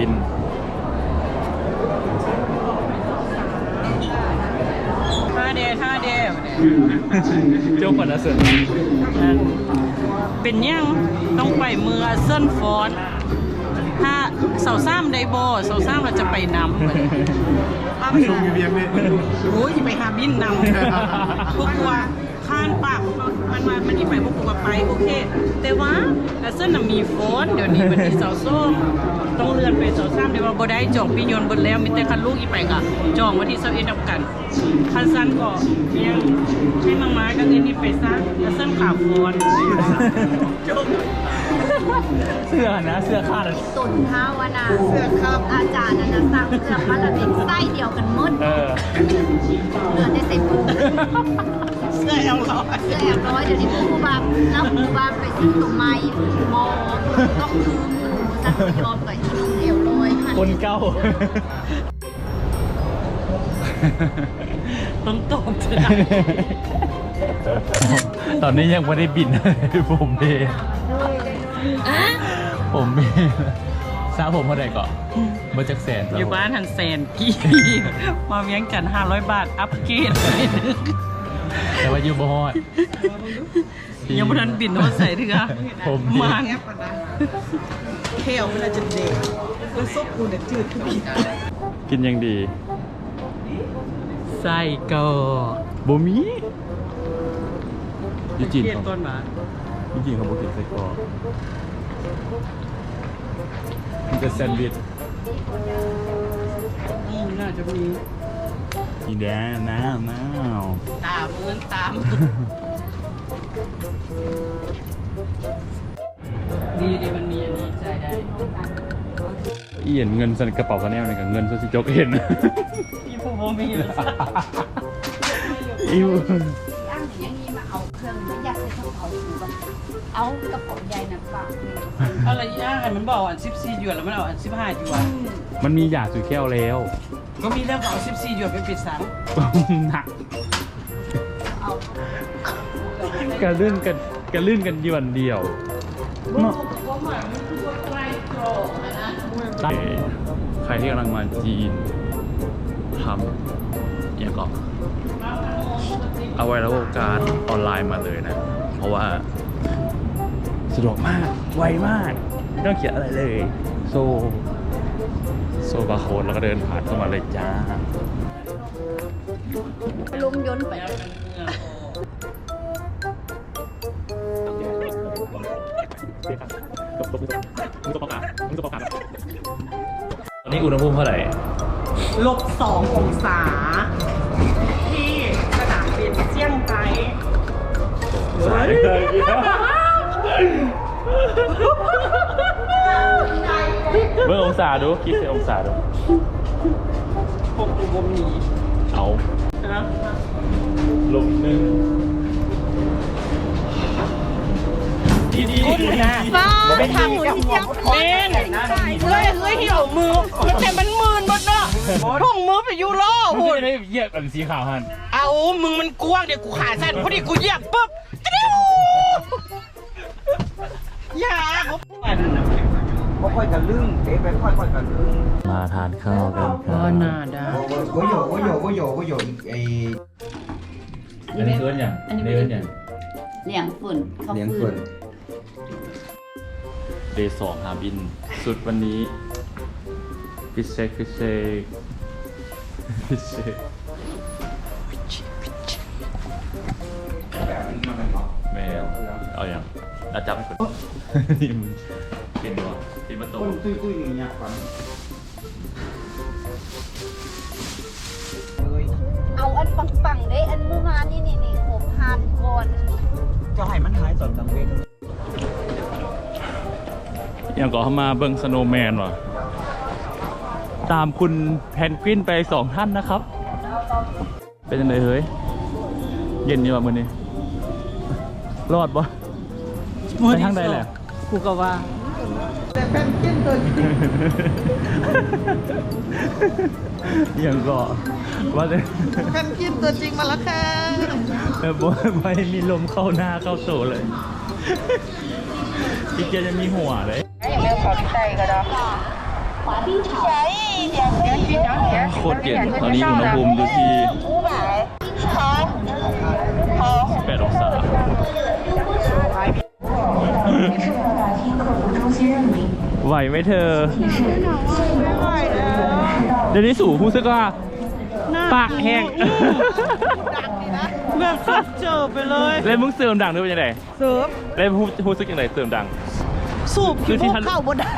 บิน ห้าเดย์ห้าเดย์เจ้าคนอาเสินเป็นยังต้องไปเมือเส้นฟอนถ้าเสาซ้ำได้โบเสาซ้ำเราจะไปนำเลยอ้าวชมอยู่เบียงเลยโอ้ยไปหาบินนำพวกกลัว มันมามันที่ไปพวกกลัวไปโอเค แต่ว่าแต่เส้นน่ะมีโฟนเดี๋ยวนี้มันที่เสาส้มต้องเลื่อนไปเสาซ้ำเดี๋ยวว่าบ่ได้จองพี่ยนต์เบนแล้วมีแต่คันลูกอีไปกะจองวันที่เสาเอ็ดนำกันคันสั้นก็เพียงให้มามาก็เงินนี่ไปซะแล้วเส้นขาโฟนจบเสื้อนะเสื้อคาดตุนเท้าวนาเสื้อครับอาจารย์นันนะสั่งเสื้อมาละเป็นไส้เดียวกันหมดเออเหลือได้ใส่ปู เสื้อเอลร้อยเสื้อแอบร้อยเดี๋ยวนี้ปูบาบแล้วปูบาบไปซื้อตัวไม้มอต้องคืนจัดยอมกับอีนุ่งเอวร้อยค่ะคนเก้าต้องตอบเถอะตอนนี้ยังไม่ได้บินผมเองผมเองซาผมเท่าไหร่ก่อนเมื่อจักแสนอยู่บ้านหันแสนกี่มาเวียงจันทร์500บาท อัพเกรดไปหนึ่ง แต่ว่าอยู่บ่ฮอดยังไม่ทันบินว่าใส่เถือผมมันเที่ยวเวลาจะเด็กแล้วซบกูเนี่ยจืดขึ้นอีกกินยังดีใส่ก็บ่มียูจีนเกรดเขาต้นมายูจีนเขาบอกกินไส้กรอกมันจะแซนด์วิชอืมน่าจะมี อีแดงน้าวน้าวตามเงินตามดีดีมันมีอันนี้ใช้ได้อีเห็นเงินใส่กระเป๋าคาแนลในกับเงินโซซิโจกเห็นพี่ผู้บ่มีเลยอิวย่างอย่างนี้มาเอาเครื่องไม่อยากจะต้องเอาปูบาเอากระป๋องใหญ่น่ะฝากเลยอะไรย่างไอ้มันบอกอัน14หยวนแล้วมันเอาอัน15หยวนมันมีหยาสุดแก้วแล้ว ก็มีเรื่องเอา14 หยวนไปปิดสังหนักเอากระลื่นกันกระลื่นกันยวนเดียวเนาะใครที่กำลังมาจีนทำอย่างก็เอาไว้แล้วการออนไลน์มาเลยนะ เพราะว่าสะดวกมาก ไวมาก ไม่ต้องเขียนอะไรเลย โซ โซบาร์โค้ดแล้วก็เดินผ่านเข้ามาเลยจ้าลุงยนต์ไปตอนนี้อุณหภูมิเท่าไหร่ลบสององศา ที่สนามบินเซี่ยงไฮ้ เมื่อองศาดูคิดเป็นองศาดูพวกกูบ่มีเอานะลบหนึ่งดีดีฟ้าทางหมูที่ยังเล่นเฮ้ยเฮ้ยเหี่ยวมือมันแต่มันมืนหมดเนาะท่องมือไปยูโรมันหุ่จะนได้เหยียบอันสีขาวหันเอามึงมันกว้างเดี๋ยวกูขาสั้นพอดีกูเหยียบปุ๊บ ค่อยกันลึ่งเอ๊ะไปค่อยๆกันลึ่งมาทานข้าวกันครัก็น่าได้โกโยโกโยโกโยโกโยไออันนี้เอิ้นอย่างอันนี้เอิ้นอย่างเลี้ยงฝุ่นเขาเลี้ยงฟืส่วนนเดย์สองหาบิน สุดวันนี้ฟิชเชคฟิชเชคฟิชเชคแมวเอาอย่างอาจับให้คนนี่มึง เป็นวะเป็นประตูตุ้ยตุ้ยตุ้ยอย่างเงี้ยฟันเอ้ยเอาอันปังๆได้อันเมื่อวานนี่นี่นี่หกพันวอนเจ้าให้มันหายตอนกลางเว้นอย่างก็เข้ามาเบิ้งสโนว์แมนว่ะตามคุณแพนกวินไปสองท่านนะครับ เป็นยังไงเฮ้ย เย็นนี่ว่ะมือนี้ รอดปะไปทางใดแหละกูก็ว่า แต่เป็นเจ้นตัวจริงอย่างก็ว่าจะแพนกินตัวจริงมาแล้วค่ะเออบ่ไม่มีลมเข้าหน้าเข้าโตเลยพี่เจจะมีหัวเลยโคตรเย็นตอนนี้อุณหภูมิอยู่ที่แปดองศา ไหวไหมเธอเดี๋ยวนี้สู่ผู้ซึกว่า ปากแห้งแบบสัดเจอไปเลยเล่นมึงเสริมดังด้วยเป็นยังไงเสิร์ฟเล่นผู้ผู้ซึกยังไงเสริมดัง สูบคืขี้อที่มูกทะลุเข้าบ่ได้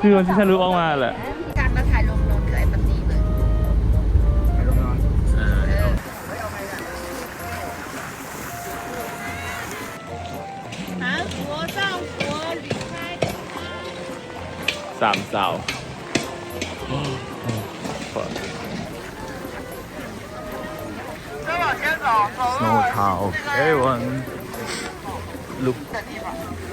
คือมันที่ทะลุออกมาแหละ สามสาว Snow Town everyone look 南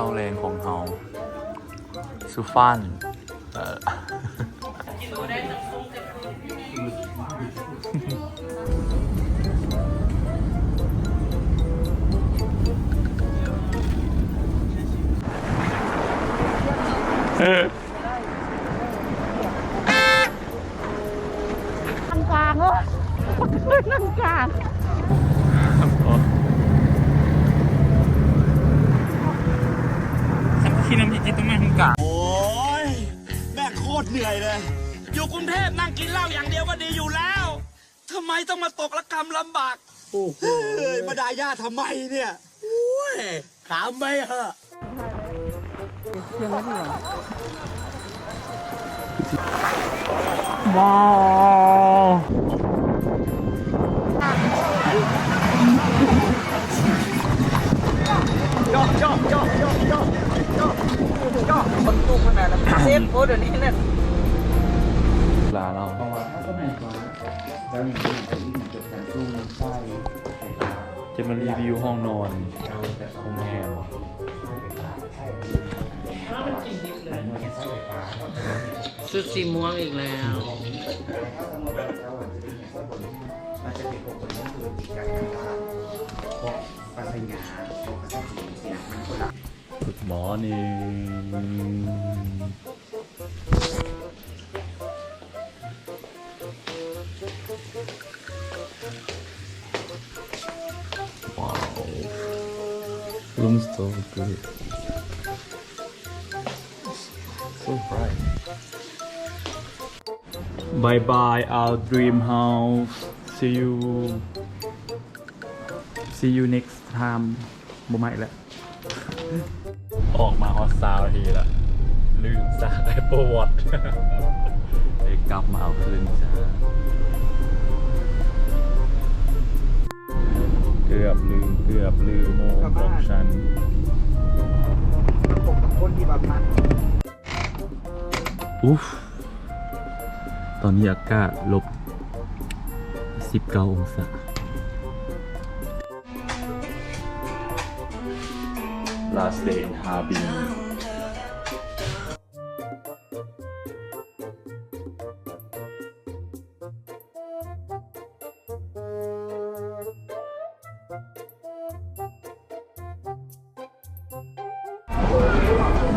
าวแรงของเฮาซูฟันเออนั่งกลางเหรอนั่งกลาง ที่น้ำพริก จิตต้องมาทางกลางโอ้ยแม่งโคตรเหนื่อยเลย อยู่กรุงเทพนั่งกินเหล้าอย่างเดียวก็ดีอยู่แล้วทำไมต้องมาตกระกรรมลำบากโอ้โหมาดาย่าทำไมเนี่ยโอ้ยถามไปเหอะว้าวค นตู้ขนาดนั้นเซฟโอ้เดี๋ยวนี้เนี่ยลาเราจะมารีวิวห้องนอนโรงแรมชุดสีม่วงอีกแล้ว Good morning room so good so bright bye bye our dream house see you see you next time บ่ไม่แล้ว ออกมาฮอตซาวทีละลืมซากไอโปวอตเลยกลับมาเอาคืนจ้า เกือบลืมเกือบลืมโมงของฉันคนที่แบบนั้นอุ๊ฟตอนนี้อากาศลบ 19 องศา last day in Harbin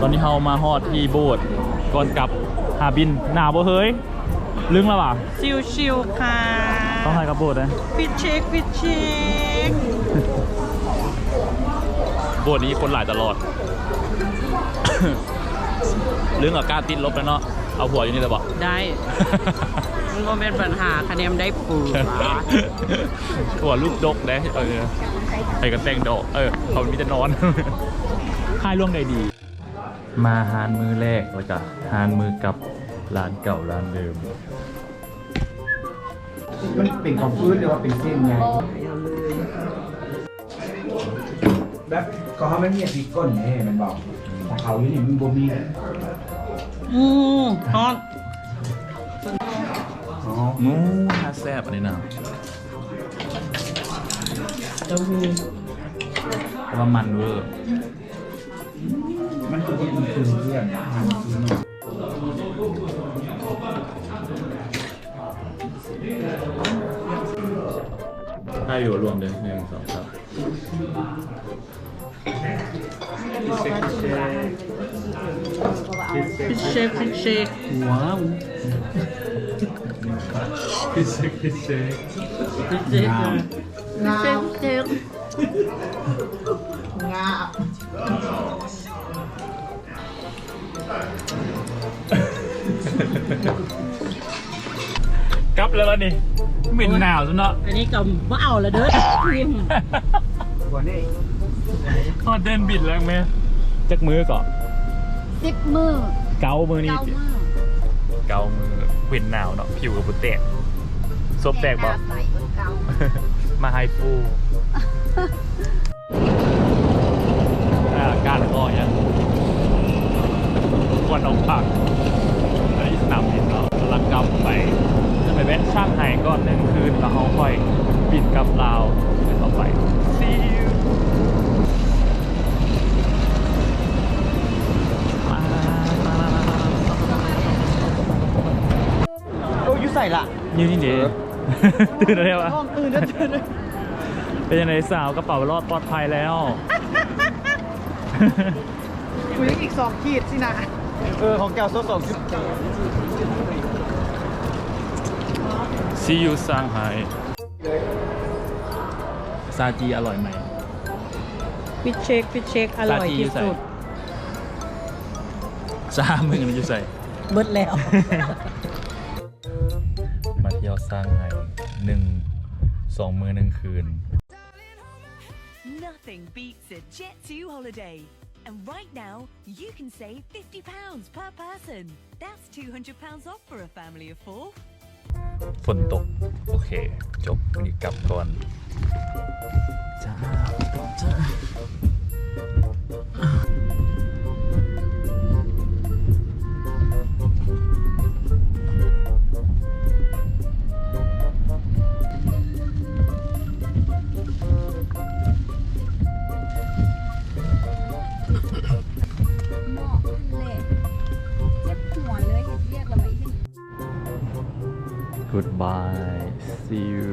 ตอนนี้เฮามาฮอดที่โบสถ์ก่อนกลับฮาร์บินหนาวบ่เฮ้ยลึงแล้วป่ะชิวๆค่ะต้องให้กับโบสถ์นะปิดเช็คปิดเช็คโบสถ์นี้คนหลายตลอดเรื่องกับการติดลบแล้วเนาะเอาหัวอยู่นี่เลยบอกได้มันก็เป็นปัญหาคะแนนได้ปูหัวลูกดกได้เออใครก็แต่งดอก เออเขามีแต่นอน ค่ายร่วงใดดี มาหานมือแรกแล้วก็หานมือกับร้านเก่าร้านเดิมมันเป็นของพื้นหรือว่าเป็นเส้นไงแบบก็เขาไม่มีพริกก้นแน่มันบอกของเขาอยู่นี่มันบ่มีอืมฮอตอ๋องูน่าแซ่บอันนี้นะเต้าหู้แต่ว่ามันเวอร์ มันตัวที่มันคือเรื่องมันคืเนาะถ้าอยู่รวมเลยหนึ่งสองสามพิเชษพิเชษว้าวพิเชษพิเชษพิเชษพิเชษงา กลับแล้วล่ะนี่เหม็นหนาวซะเนาะอันนี้ก็บ่เอาละเด้อพิมหัวนี่ทอดเดินบิดแล้วแม่จักมือก่อนสิบมือเกามือนี่เก้ามือเกามือเหม็นหนาวเนาะผิวกับบุแตกซบแตกบ่หน้าใสบนเก้ามาไฮฟูอาการก็ยังควันออกปาก ละยืนนี่เดีตื่นอะไรวะห้องตื่นแล้วตื่นเลยเป็นยังไงสาวกระเป๋ารอดปลอดภัยแล้วคุยอีกสองขีดสินะเออของแก้วโซ่สองจุด See you สร้างไฮซาจีอร่อยไหมฟิชเชคฟิชเชคอร่อยที่สุดซามึงมันจะใส่ เบิดแล้วมาเที่ยวส ร้างไฮหนึ่งสองมือหนึ่งคืน Nothing beats a Jet2 holiday. And right now, you can save £50 per person. That's £200 off for a family of four. ฝนตก โอเค จบวันนี้กลับก่อนจ้าจ้ากูดบา ย see you.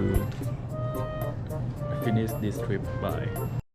Finish this trip. Bye